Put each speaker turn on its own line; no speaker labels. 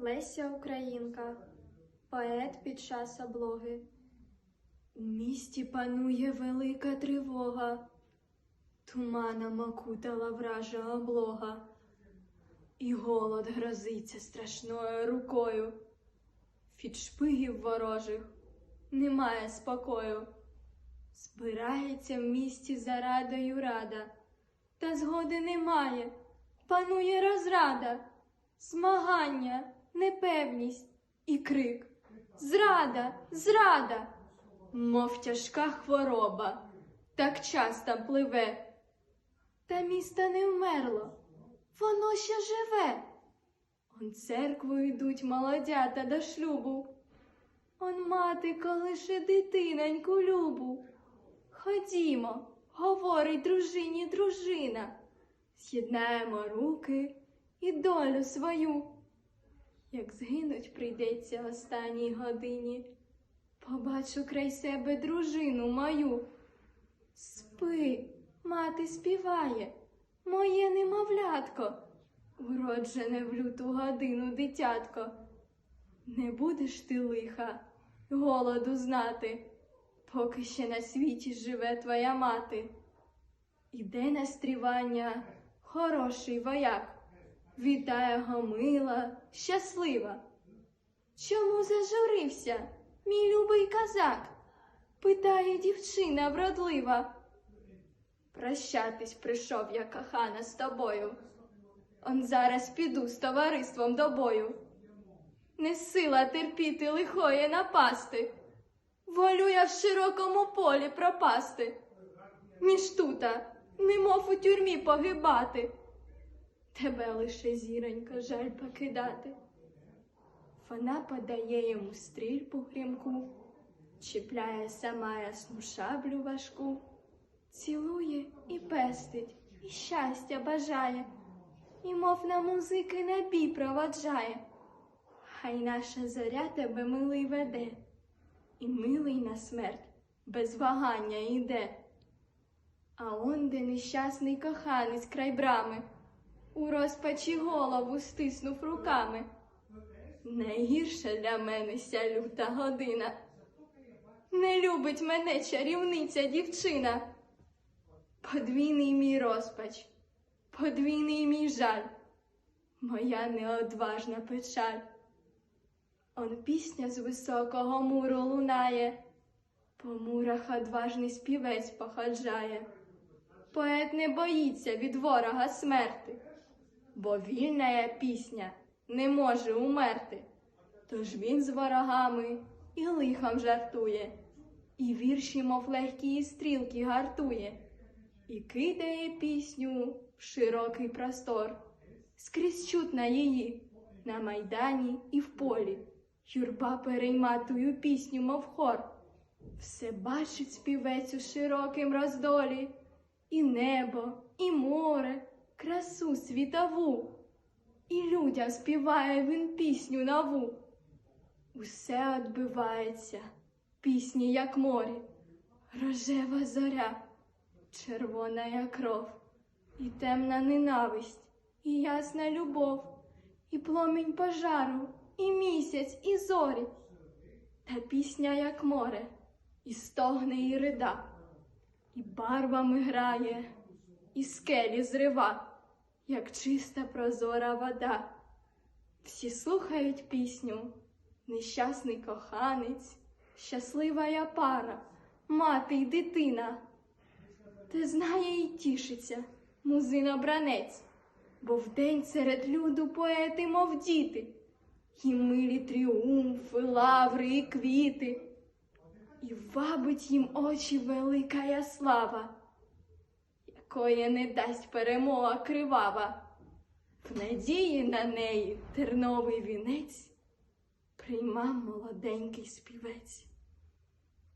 Леся Українка, поет під час облоги. У місті панує велика тривога, туманом окутала вража облога, і голод грозиться страшною рукою. Від шпигів ворожих немає спокою. Збирається в місті за радою рада, та згоди немає, панує розрада, змагання, непевність і крик. Зрада, зрада, мов тяжка хвороба, так часто пливе. Та місто не вмерло, воно ще живе. Он церкву йдуть молодята до шлюбу. Он мати колише дитиноньку любу. Ходімо, говорить дружині дружина, з'єднаємо руки і долю свою. Як згинуть прийдеться останній годині, побачу край себе дружину мою. Спи, мати співає, моє немовлятко, уроджене в люту годину дитятко. Не будеш ти лиха, голоду знати, поки ще на світі живе твоя мати. Іде на стрівання хороший вояк, вітає гомила, щаслива. Чому зажурився, мій любий козак? питає дівчина вродлива. Прощатись прийшов я, кохана, з тобою. Он зараз піду з товариством до бою. Не сила терпіти лихої напасти. Волю я в широкому полі пропасти, ніж тута, немов у тюрмі погибати. Тебе лише зіронька жаль покидати. Вона подає йому стрільбу грімку, чіпляє сама ясну шаблю важку, цілує і пестить, і щастя бажає, і мов на музики на бій проводжає. Хай наша зоря тебе милий веде, і милий на смерть без вагання йде. А он де нещасний коханець край брами, у розпачі голову стиснув руками. Найгірша для мене ся люта година. Не любить мене чарівниця дівчина. Подвійний мій розпач, подвійний мій жаль, моя неодважна печаль. Он пісня з високого муру лунає, по мурах одважний співець походжає. Поет не боїться від ворога смерти, бо вільна пісня не може умерти. Тож він з ворогами і лихом жартує, і вірші, мов легкі стрілки, гартує, і кидає пісню в широкий простор. Скрізь чутна її на майдані і в полі. Юрба перейма тую пісню, мов хор. Все бачить співець у широким роздолі, і небо, і море, красу світову, і людям співає він пісню нову. Усе відбивається, пісні, як морі, рожева зоря, червона як кров, і темна ненависть, і ясна любов, і пломінь пожару, і місяць, і зорі. Та пісня, як море, і стогне, і рида, і барвами грає, і скелі зрива, як чиста прозора вода. Всі слухають пісню, нещасний коханець, щаслива я пара, мати й дитина. Та знає й тішиться музина бранець, бо вдень серед люду поети, мов діти, і милі тріумфи, лаври і квіти, і вабить їм очі велика слава, якої не дасть перемога кривава. В надії на неї терновий вінець приймав молоденький співець.